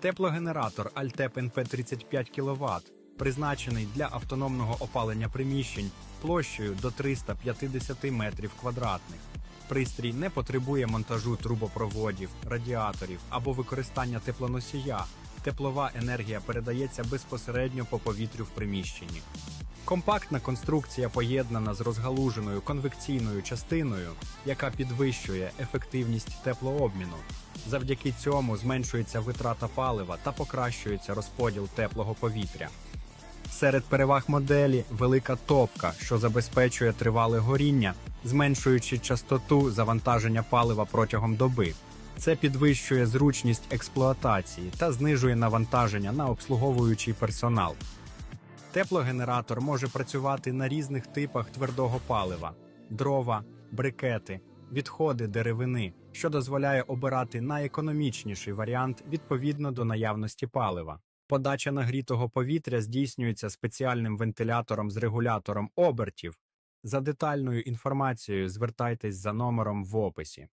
Теплогенератор Altep NP 35 кВт, призначений для автономного опалення приміщень площею до 350 метрів квадратних. Пристрій не потребує монтажу трубопроводів, радіаторів або використання теплоносія. Теплова енергія передається безпосередньо по повітрю в приміщенні. Компактна конструкція поєднана з розгалуженою конвекційною частиною, яка підвищує ефективність теплообміну. Завдяки цьому зменшується витрата палива та покращується розподіл теплого повітря. Серед переваг моделі велика топка, що забезпечує тривале горіння, зменшуючи частоту завантаження палива протягом доби. Це підвищує зручність експлуатації та знижує навантаження на обслуговуючий персонал. Теплогенератор може працювати на різних типах твердого палива: дрова, брикети, відходи деревини, що дозволяє обирати найекономічніший варіант відповідно до наявності палива. Подача нагрітого повітря здійснюється спеціальним вентилятором з регулятором обертів. За детальною інформацією звертайтесь за номером в описі.